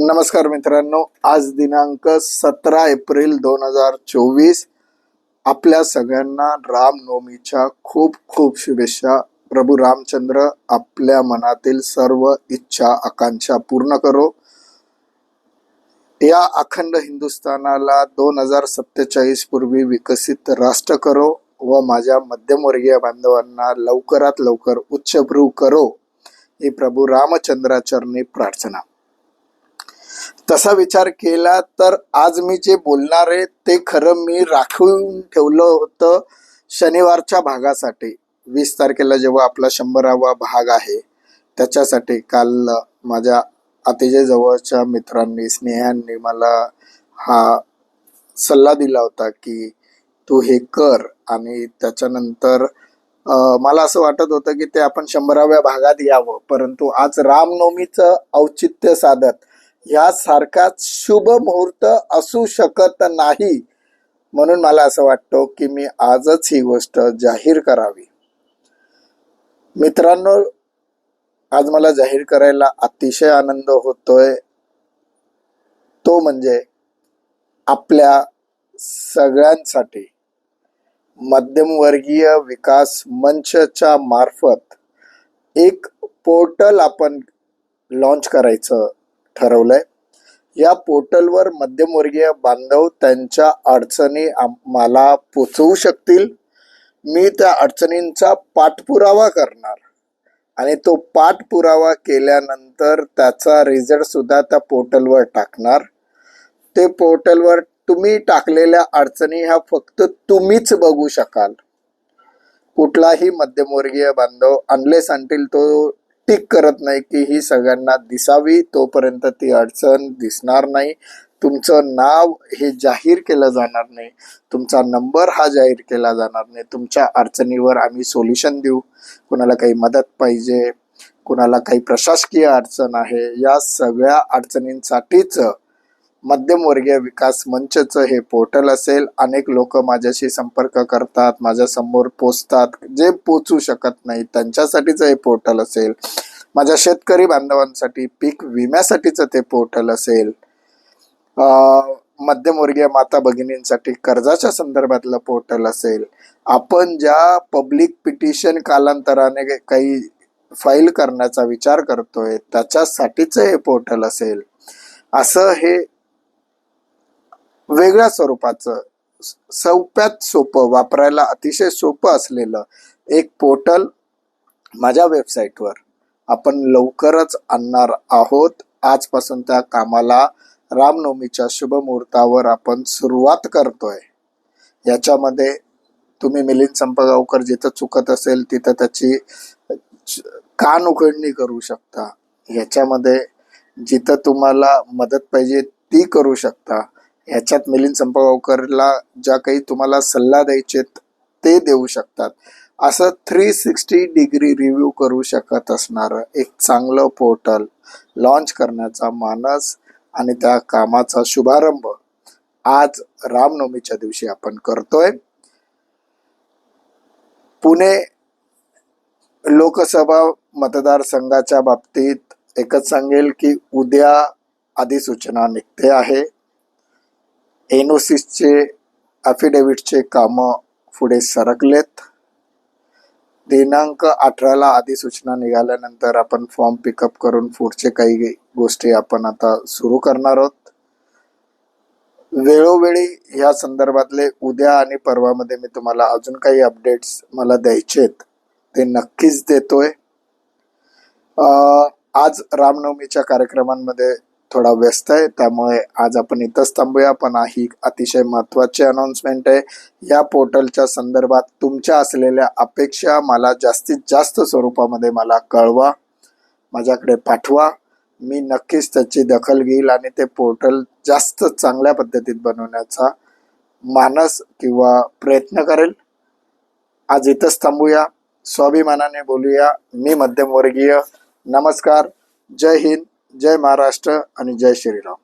नमस्कार मित्रांनो आज दिनांक सतरा एप्रिल दोन हजार चोवीस. आपल्या सगळ्यांना रामनवमीच्या खूप खूप शुभेच्छा. प्रभू रामचंद्र आपल्या मनातील सर्व इच्छा आकांक्षा पूर्ण करो. या अखंड हिंदुस्थानाला दोन हजार सत्तेचाळीस पूर्वी विकसित राष्ट्र करो व माझ्या मध्यमवर्गीय बांधवांना लवकरात लवकर उच्चभ्रू करो. ही प्रभू रामचंद्राचरणी प्रार्थना. तसा विचार केला तर आज मी जे बोलणार आहे ते खरं मी राखून ठेवलं होतं शनिवारच्या भागासाठी. वीस तारखेला जेव्हा आपला शंभरावा भाग आहे त्याच्यासाठी काल माझ्या अतिशय जवळच्या मित्रांनी स्नेहांनी मला हा सल्ला दिला होता की तू हे कर आणि त्याच्यानंतर मला असं वाटत होतं की ते आपण शंभराव्या भागात यावं परंतु आज रामनवमीचं औचित्य साधत यासारखाच शुभ मुहूर्त असू शकत नाही. म्हणून मला असं वाटतं की मी आजच ही गोष्ट जाहीर करावी. मित्रांनो आज मला जाहीर करायला अतिशय आनंद होतोय. तो म्हणजे आपल्या सगळ्यांसाठी मध्यमवर्गीय विकास मंचच्या मार्फत एक पोर्टल आपण लॉन्च करायचं ठरवलंय. या पोर्टलवर मध्यमवर्गीय बांधव त्यांच्या अडचणी मला पोचवू शकतील. मी त्या अडचणींचा पाठपुरावा करणार. आणि तो पाठपुरावा केल्यानंतर त्याचा रिझल्ट सुद्धा त्या पोर्टलवर टाकणार. ते पोर्टलवर तुम्ही टाकलेल्या अडचणी ह्या फक्त तुम्हीच बघू शकाल. कुठलाही मध्यमवर्गीय बांधव अनलेस अंटील तो टिक करत नाही की ही सगळ्यांना दिसावी तोपर्यंत ती अडचण दिसणार नाही. तुमचं नाव हे जाहीर केलं जाणार नाही. तुमचा नंबर हा जाहीर केला जाणार नाही. तुमच्या अडचणीवर आम्ही सोल्युशन देऊ. कुणाला काही मदत पाहिजे कुणाला काही प्रशासकीय अडचण आहे या सगळ्या अडचणींसाठीच मध्यमवर्गीय विकास मंचचं हे पोर्टल असेल. अनेक लोक माझ्याशी संपर्क करतात माझ्यासमोर पोचतात. जे पोचू शकत नाही त्यांच्यासाठीचं हे पोर्टल असेल. माझ्या शेतकरी बांधवांसाठी पीक विम्यासाठीचं ते पोर्टल असेल. मध्यमवर्गीय माता भगिनींसाठी कर्जाच्या संदर्भातलं पोर्टल असेल. आपण ज्या पब्लिक पिटिशन कालांतराने काही फाईल करण्याचा विचार करतोय त्याच्यासाठीचं हे पोर्टल असेल. असं हे वेगळ्या स्वरूपाचं. स- सोप्यात सोपं वापरायला अतिशय सोपं असलेलं एक पोर्टल माझ्या वेबसाईटवर. आपण लवकरच आणणार आहोत. आजपासून त्या कामाला रामनवमीच्या शुभ मुहूर्तावर आपण सुरुवात करतोय. याच्यामध्ये तुम्ही मिलिंद संपगावकर जिथं चुकत असेल तिथं त्याची कान उघडणी करू शकता. ह्याच्यामध्ये जिथं तुम्हाला मदत पाहिजे ती करू शकता. ह्याच्यात मिलिंद संपगावकरला ज्या काही तुम्हाला सल्ला द्यायचे ते देऊ शकतात. असं थ्री सिक्स्टी डिग्री रिव्ह्यू करू शकत असणारं एक चांगलं पोर्टल लॉन्च करण्याचा मानस आणि त्या कामाचा शुभारंभ आज रामनवमीच्या दिवशी आपण करतोय. पुणे लोकसभा मतदारसंघाच्या बाबतीत एकच सांगेल की उद्या अधिसूचना निघते आहे. एनओसीचे अफिडेव्हिटचे कामं पुढे सरकलेत. दिनांक अठराला अधिसूचना निघाल्यानंतर आपण फॉर्म पिकअप करून पुढचे काही गोष्टी आपण आता सुरू करणार आहोत. वेळोवेळी ह्या संदर्भातले उद्या आणि परवामध्ये मी तुम्हाला अजून काही अपडेट्स मला द्यायचे आहेत ते नक्कीच देतोय. आज रामनवमीच्या कार्यक्रमांमध्ये थोडा व्यस्त आहे त्यामुळे आज आपण इथंच थांबूया. पण ही अतिशय महत्त्वाची अनाउन्समेंट आहे. या पोर्टलच्या संदर्भात तुमच्या असलेल्या अपेक्षा मला जास्तीत जास्त स्वरूपामध्ये मला कळवा माझ्याकडे पाठवा. मी नक्कीच त्याची दखल घेईल आणि ते पोर्टल जास्त चांगल्या पद्धतीत बनवण्याचा मानस किंवा प्रयत्न करेल. आज इथंच थांबूया. स्वाभिमानाने बोलूया. मी मध्यमवर्गीय. नमस्कार. जय हिंद. जय महाराष्ट्र आणि जय श्रीराम.